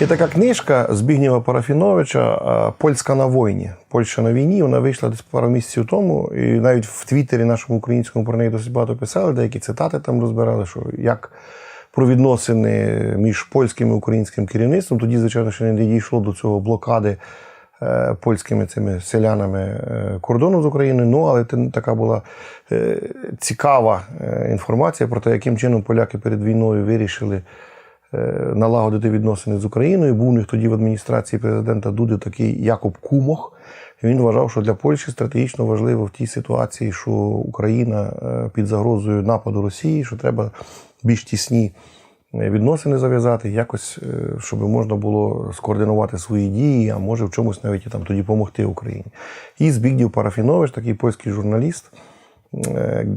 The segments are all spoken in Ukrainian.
Є така книжка Збігнєва Парафіновича е, Польська на війні. Польща на війні. Вона вийшла десь пару місяців тому. І навіть в Твіттері нашому українському про неї досить багато писали, деякі цитати там розбирали, що як про відносини між польським і українським керівництвом. Тоді, звичайно, ще не дійшло до цього блокади е, польськими цими селянами е, кордону з Україною. Ну, але це така була цікава інформація про те, яким чином поляки перед війною вирішили налагодити відносини з Україною. Був у них тоді в адміністрації президента Дуди такий Якоб Кумох. Він вважав, що для Польщі стратегічно важливо в тій ситуації, що Україна е, під загрозою нападу Росії, що треба більш тісні е, відносини зав'язати, якось, е, щоб можна було скоординувати свої дії, а може в чомусь навіть там тоді допомогти Україні. І Збігнів Парафінович, такий польський журналіст е,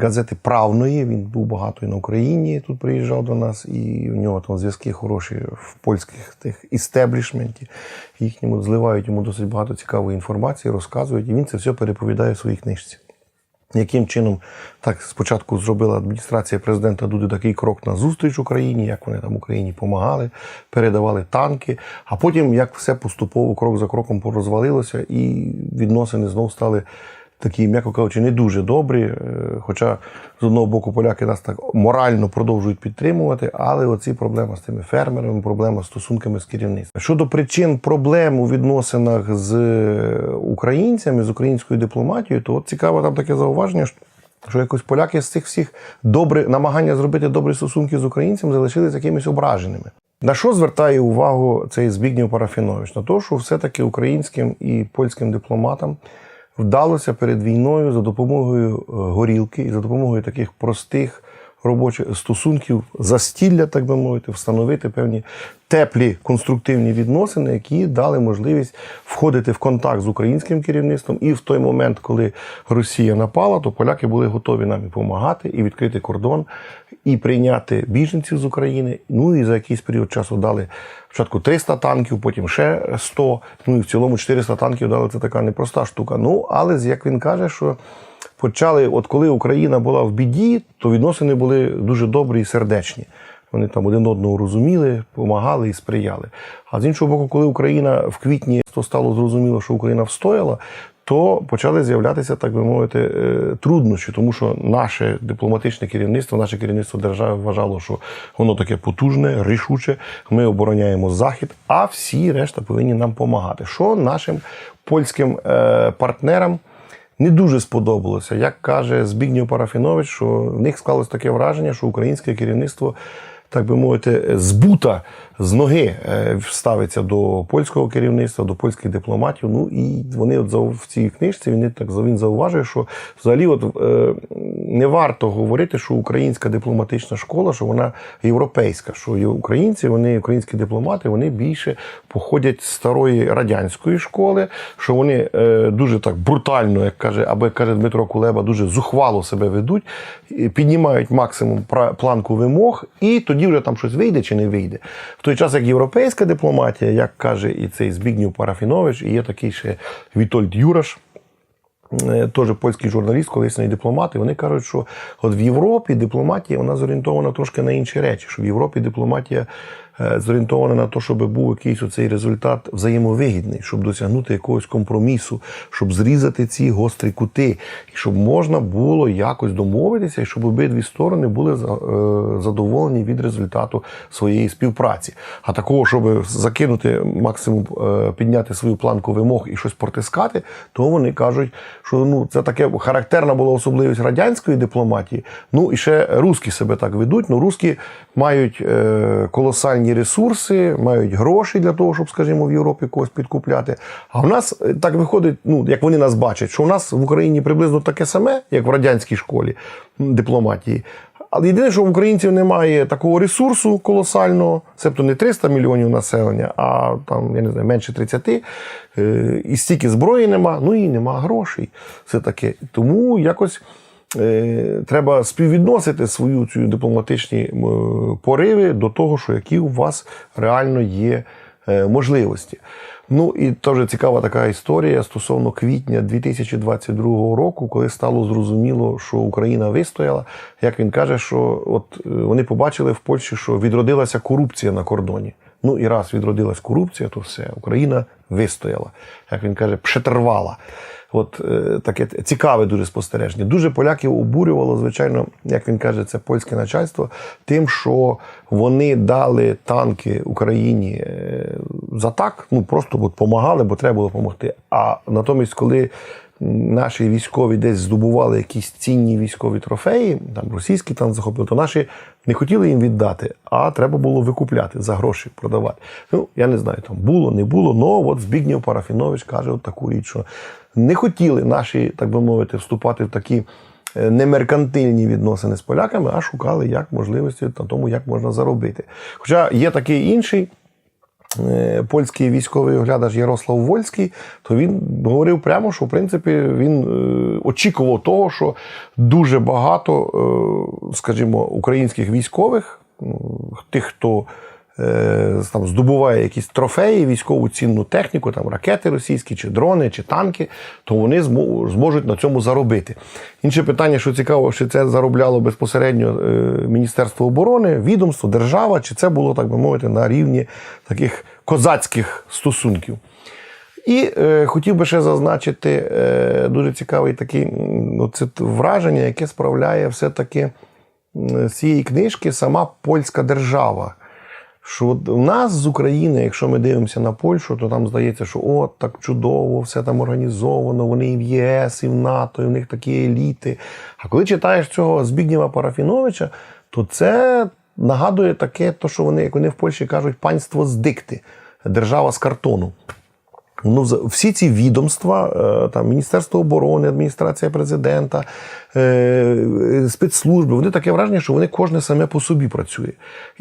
газети Правної. Він був багато і на Україні. Тут приїжджав до нас, і в нього там зв'язки хороші в польських тих істеблішменті. Їхньому зливають йому досить багато цікавої інформації, розказують, і він це все переповідає в своїй книжці. Яким чином так спочатку зробила адміністрація президента Дуди такий крок на зустріч Україні, як вони там Україні допомагали, передавали танки, а потім як все поступово крок за кроком порозвалилося, і відносини знов стали такі, м'яко кажучи, не дуже добрі. Е, Хоча з одного боку поляки нас так морально продовжують підтримувати, але оці проблеми з тими фермерами, проблема з стосунками з керівництвом. Щодо причин проблем у відносинах з українцями, з українською дипломатією, то от цікаво там таке зауваження. що якось поляки з цих всіх добре намагання зробити добрі стосунки з українцями залишились якимись ображеними. На що звертає увагу цей Збігнєв Парафінович? На те, що все-таки українським і польським дипломатам вдалося перед війною за допомогою е, горілки і за допомогою таких простих робочих стосунків, застілля, так би мовити, встановити певні теплі конструктивні відносини, які дали можливість входити в контакт з українським керівництвом. І в той момент, коли Росія напала, то поляки були готові нам допомагати, і відкрити кордон, і прийняти біженців з України. Ну і за якийсь період часу дали спочатку 300 танків, потім ще 100, ну і в цілому 400 танків дали. Це така непроста штука. Ну, але як він каже, що почали, от коли Україна була в біді, то відносини були дуже добрі і сердечні. Вони там один одного розуміли, допомагали і сприяли. А з іншого боку, коли Україна в квітні то стало зрозуміло, що Україна встояла, то почали з'являтися, так би мовити, е, труднощі, тому що наше дипломатичне керівництво, наше керівництво держави вважало, що воно таке потужне, рішуче. Ми обороняємо захід, а всі решта повинні нам допомагати. Що нашим польським е, партнерам не дуже сподобалося. Як каже Збігнєв Парафінович, що в них склалось таке враження, що українське керівництво, так би мовити, збута з ноги е, ставиться до польського керівництва, до польських дипломатів. Ну і вони от в цій книжці він так він зауважує, що взагалі от, е, не варто говорити, що українська дипломатична школа, що вона європейська, що українці, вони українські дипломати, вони більше походять з старої радянської школи, що вони е, дуже так брутально, як каже, як каже Дмитро Кулеба, дуже зухвало себе ведуть, піднімають максимум планку вимог, і тоді вже там щось вийде чи не вийде. В той час, як європейська дипломатія, як каже і цей Збігнів Парафінович, і є такий ще Вітольд Юраш. е, Теж польський журналіст, колисний дипломат, і вони кажуть, що от в Європі дипломатія вона зорієнтована трошки на інші речі. Що в Європі дипломатія е, зорієнтована на те, щоб був якийсь оцей результат взаємовигідний, щоб досягнути якогось компромісу, щоб зрізати ці гострі кути, і щоб можна було якось домовитися, і щоб обидві сторони були е, задоволені від результату своєї співпраці. А такого, щоб закинути максимум, е, підняти свою планку вимог і щось протискати, то вони кажуть, що ну це таке характерна була особливість радянської дипломатії. Ну і ще русські себе так ведуть. Ну, русські мають е, колосальні ресурси, мають гроші для того, щоб, скажімо, в Європі когось підкупляти. А в нас е, так виходить, ну як вони нас бачать, що у нас в Україні приблизно таке саме, як в радянській школі дипломатії. Але єдине, що в українців немає такого ресурсу колосального, себто не 300 мільйонів населення, а там, я не знаю, менше 30, е, і стільки зброї нема, ну і нема грошей. Все таке. Тому якось треба співвідносити свою цю дипломатичні е, пориви до того, що які у вас реально є е, можливості. Ну і теж цікава така історія стосовно квітня 2022 року, коли стало зрозуміло, що Україна вистояла. Як він каже, що от е, вони побачили в Польщі, що відродилася корупція на кордоні. Ну і раз відродилась корупція, то все, Україна вистояла. Як він каже, пшетервала. От е, таке цікаве дуже спостереження. Дуже поляків обурювало, звичайно, як він каже, це польське начальство, тим, що вони дали танки Україні е, за так, ну просто от помагали, бо треба було допомогти. А натомість, коли наші військові десь здобували якісь цінні військові трофеї, там російські там захопили, то наші не хотіли їм віддати, а треба було викупляти за гроші, продавати. Ну, я не знаю, там було, не було, але от Збігнєв Парафінович каже от таку річ, що не хотіли наші, так би мовити, вступати в такі е, немеркантильні відносини з поляками, а шукали як можливості на тому, як можна заробити. Хоча є такий інший. Е, Польський військовий оглядач Ярослав Вольський, то він говорив прямо, що в принципі він е, очікував того, що дуже багато, е, скажімо, українських військових, тих, хто там здобуває якісь трофеї, військову цінну техніку, там ракети російські, чи дрони, чи танки, то вони змо- зможуть на цьому заробити. Інше питання, що цікаво, що це заробляло безпосередньо е, Міністерство оборони, відомство, держава, чи це було, так би мовити, на рівні таких козацьких стосунків. І е, хотів би ще зазначити е, дуже цікавий такий м, оце т- враження, яке справляє все-таки з цієї книжки сама польська держава. Що у нас з України, якщо ми дивимося на Польщу, то там здається, що от так чудово, все там організовано, вони і в ЄС, і в НАТО, і в них такі еліти. А коли читаєш цього Збігнєва Парафіновича, то це нагадує таке, то, що вони, як вони в Польщі кажуть, панство з дикти, держава з картону. Ну, всі ці відомства, е, там Міністерство оборони, адміністрація президента, е, спецслужби, вони таке враження, що вони кожне саме по собі працює.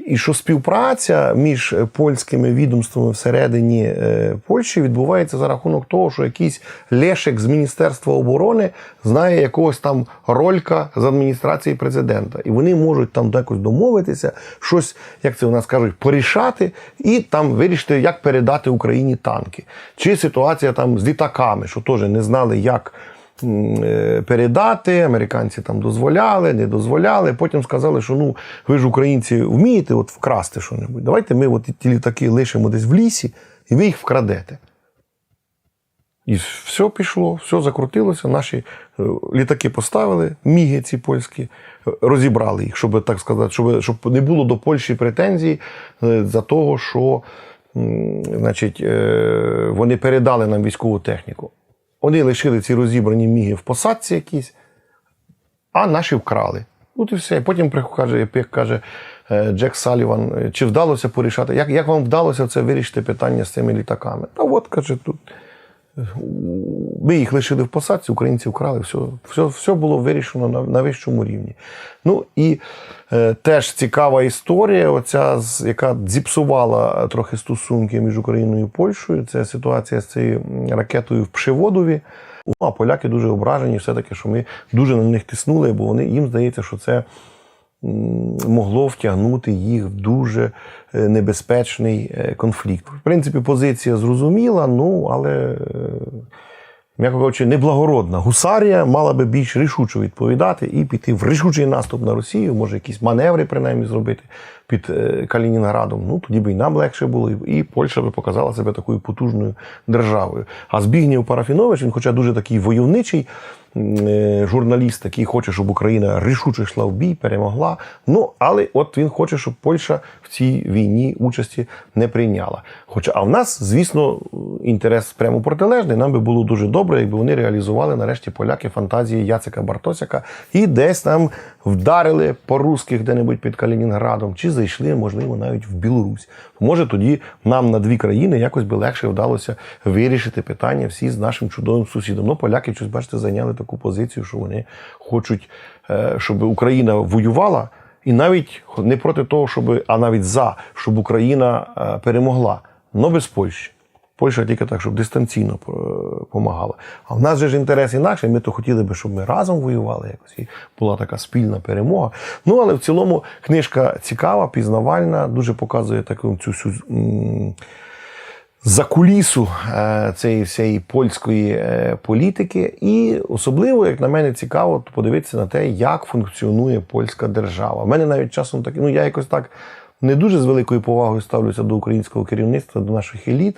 І що співпраця між польськими відомствами всередині е, Польщі відбувається за рахунок того, що якийсь Лешек з Міністерства оборони знає якогось там ролька з адміністрації президента. І вони можуть там якось домовитися, щось, як це у нас кажуть, порішати, і там вирішити, як передати Україні танки. Чи ситуація там з літаками, що теж не знали, як е, передати. Американці там дозволяли, не дозволяли. Потім сказали, що ну ви ж українці вмієте от вкрасти щось. Давайте ми от ті літаки лишимо десь в лісі, і ви їх вкрадете. І все пішло, все закрутилося. Наші е, літаки поставили, міги ці польські, е, розібрали їх, щоб так сказати, щоб, щоб не було до Польщі претензій за того, що значить, е, вони передали нам військову техніку. Вони лишили ці розібрані міги в посадці якісь, а наші вкрали. От і все. Потім каже, як каже е, Джек Саліван, чи вдалося порішати, як, як вам вдалося це вирішити питання з цими літаками? Та от, каже, тут. Ми їх лишили в посадці, українці вкрали, все, все, все було вирішено на, на вищому рівні. Ну і е, теж цікава історія, оця, яка зіпсувала трохи стосунки між Україною і Польщею. Це ситуація з цією ракетою в Пшеводові. Ну, а поляки дуже ображені, все-таки, що ми дуже на них тиснули, бо вони їм здається, що це могло втягнути їх в дуже е, небезпечний е, конфлікт. В принципі, позиція зрозуміла, ну але. е, М'яко кажучи, неблагородна гусарія мала би більш рішуче відповідати і піти в рішучий наступ на Росію, може якісь маневри принаймні зробити під Калінінградом. Ну тоді би і нам легше було, і Польща би показала себе такою потужною державою. А Збігнєв Парафінович, він, хоча дуже такий войовничий журналіст, який хоче, щоб Україна рішуче йшла в бій, перемогла. Ну але от він хоче, щоб Польща в цій війні участі не прийняла. Хоча, а в нас, звісно, інтерес прямо протилежний. Нам би було дуже добре, якби вони реалізували нарешті поляки фантазії Яцика Бартосяка і десь там вдарили по русських де-небудь під Калінінградом, чи зайшли, можливо, навіть в Білорусь. Може, тоді нам на дві країни якось би легше вдалося вирішити питання всі з нашим чудовим сусідом. Ну, поляки, щось, бачите, зайняли таку позицію, що вони хочуть, е, щоб Україна воювала. І навіть не проти того, щоб, а навіть за, щоб Україна е, перемогла, але без Польщі. Польща тільки так, щоб дистанційно допомагала. А в нас же ж інтерес інакший. Ми то хотіли би, щоб ми разом воювали якось і була така спільна перемога. Ну але в цілому книжка цікава, пізнавальна, дуже показує таку цю всю. За кулісу е, цієї всієї польської е, політики, і особливо, як на мене, цікаво подивитися на те, як функціонує польська держава. У мене навіть часом так, ну я якось так не дуже з великою повагою ставлюся до українського керівництва, до наших еліт.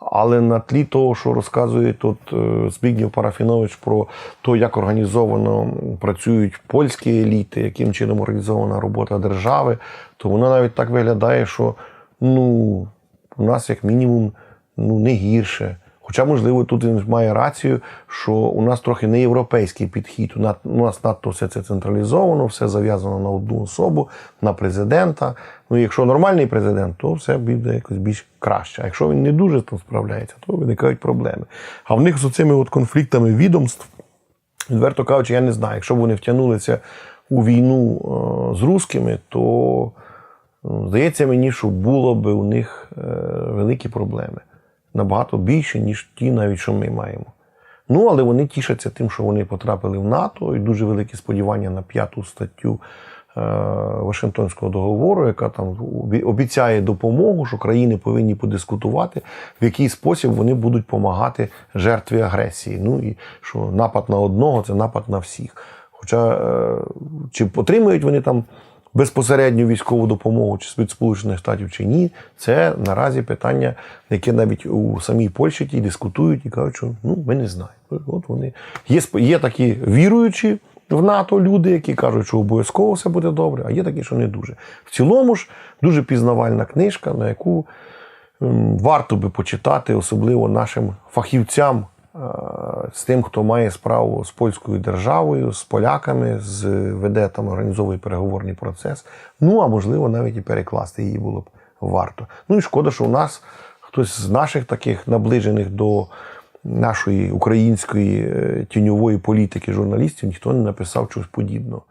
Але на тлі того, що розказує тут е, Збігнєв Парафінович про те, як організовано працюють польські еліти, яким чином організована робота держави, то воно навіть так виглядає, що ну, у нас як мінімум ну, не гірше. Хоча, можливо, тут він має рацію, що у нас трохи не європейський підхід. У нас, надто все це централізовано, все зав'язано на одну особу, на президента. Ну, якщо нормальний президент, то все буде якось більш краще. А якщо він не дуже там справляється, то виникають проблеми. А в них з цими от конфліктами відомств, відверто кажучи, я не знаю, якщо б вони втягнулися у війну е, з русскими, то здається мені, що було б у них е, великі проблеми. Набагато більше, ніж ті, навіть що ми маємо. Ну, але вони тішаться тим, що вони потрапили в НАТО, і дуже великі сподівання на п'яту статтю е, Вашингтонського договору, яка там обіцяє допомогу, що країни повинні подискутувати, в який спосіб вони будуть допомагати жертві агресії. Ну і що напад на одного це напад на всіх. Хоча е, чи отримують вони там безпосередню військову допомогу чи від Сполучених Штатів чи ні, це наразі питання, яке навіть у самій Польщі ті дискутують і кажуть, що ну ми не знаємо. От вони є, є такі віруючі в НАТО люди, які кажуть, що обов'язково все буде добре, а є такі, що не дуже. В цілому ж дуже пізнавальна книжка, на яку варто би почитати, особливо нашим фахівцям, з тим, хто має справу з польською державою, з поляками, з веде там організовує переговорний процес. Ну а можливо, навіть і перекласти її було б варто. Ну і шкода, що у нас хтось з наших таких наближених до нашої української е, тіньової політики журналістів ніхто не написав чогось подібного.